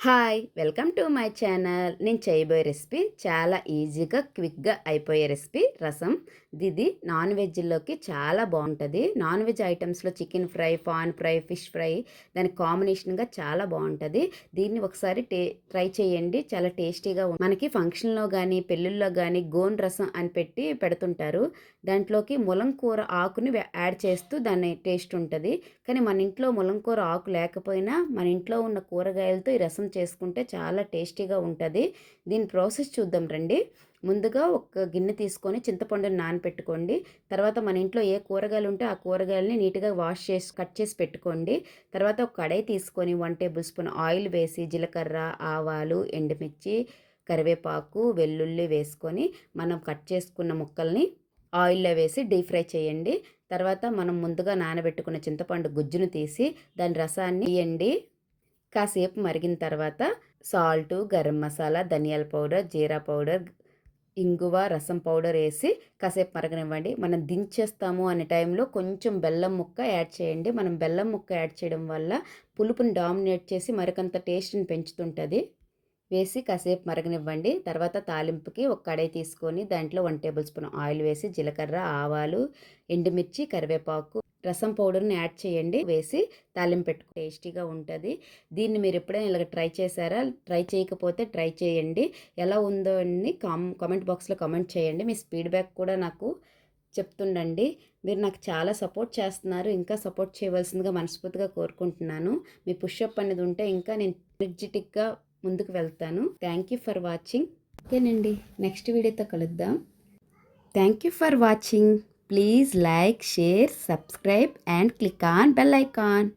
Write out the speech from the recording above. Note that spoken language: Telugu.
Hi welcome to my channel. నేను చేయబోయే రెసిపీ చాలా ఈజీగా క్విక్గా అయిపోయే రెసిపీ రసం. ఇది నాన్ వెజ్లోకి చాలా బాగుంటుంది. Non veg ఐటమ్స్లో chicken fry pan fry fish fry దాని కాంబినేషన్గా చాలా బాగుంటుంది. దీన్ని ఒకసారి టే ట్రై చేయండి. చాలా టేస్టీగా మనకి ఫంక్షన్లో కానీ పెళ్ళిళ్ళలో కానీ గోన్ రసం అని పెట్టి పెడుతుంటారు. దాంట్లోకి ములంకూర ఆకుని యాడ్ చేస్తూ దాని టేస్ట్ ఉంటుంది. కానీ మన ఇంట్లో ములంకూర ఆకు లేకపోయినా మన ఇంట్లో ఉన్న కూరగాయలతో ఈ రసం చేసుకుంటే చాలా టేస్టీగా ఉంటుంది. దీని ప్రాసెస్ చూద్దాం రండి. ముందుగా ఒక గిన్నె తీసుకొని చింతపండుని నానపెట్టుకోండి. తర్వాత మన ఇంట్లో ఏ కూరగాయలు ఉంటే ఆ కూరగాయలని నీట్గా వాష్ చేసి కట్ చేసి పెట్టుకోండి. తర్వాత ఒక కడాయి తీసుకొని వన్ టేబుల్ స్పూన్ ఆయిల్ వేసి జీలకర్ర ఆవాలు ఎండుమిర్చి కరివేపాకు వెల్లుల్లి వేసుకొని మనం కట్ చేసుకున్న ముక్కల్ని ఆయిల్లో వేసి డీప్ ఫ్రై చేయండి. తర్వాత మనం ముందుగా నానబెట్టుకున్న చింతపండు గుజ్జును తీసి దాని రసాన్ని ఇయ్యండి కాసేపు మరిగిన తర్వాత సాల్టు గరం మసాలా ధనియాల పౌడర్ జీరా పౌడర్ ఇంగువ రసం పౌడర్ వేసి కాసేపు మరగనివ్వండి. మనం దించేస్తాము అనే టైంలో కొంచెం బెల్లం ముక్క యాడ్ చేయండి. మనం బెల్లం ముక్క యాడ్ చేయడం వల్ల పులుపుని డామినేట్ చేసి మరికంత టేస్ట్ని పెంచుతుంటుంది. వేసి కాసేపు మరగనివ్వండి. తర్వాత తాలింపుకి ఒక కడాయి తీసుకొని దాంట్లో వన్ టేబుల్ స్పూన్ ఆయిల్ వేసి జీలకర్ర ఆవాలు ఎండుమిర్చి కరివేపాకు రసం పౌడర్ని యాడ్ చేయండి. వేసి తాలింపు పెట్టుకు టేస్టీగా ఉంటుంది. దీన్ని మీరు ఎప్పుడైనా ఇలాగ ట్రై చేశారా? ట్రై చేయకపోతే ట్రై చేయండి. ఎలా ఉందో అని కామ్ కామెంట్ బాక్స్లో కామెంట్ చేయండి. మీ ఫీడ్బ్యాక్ కూడా నాకు చెప్తుండండి. మీరు నాకు చాలా సపోర్ట్ చేస్తున్నారు. ఇంకా సపోర్ట్ చేయవలసిందిగా మనస్ఫూర్తిగా కోరుకుంటున్నాను. మీ పుష్అప్ అనేది ఉంటే ఇంకా నేను ఎనర్జెటిక్గా ముందుకు వెళ్తాను. థ్యాంక్ యూ ఫర్ వాచింగ్ ఓకేనండి. నెక్స్ట్ వీడియోతో కలుద్దాం. Thank you for watching please like share subscribe and click on bell icon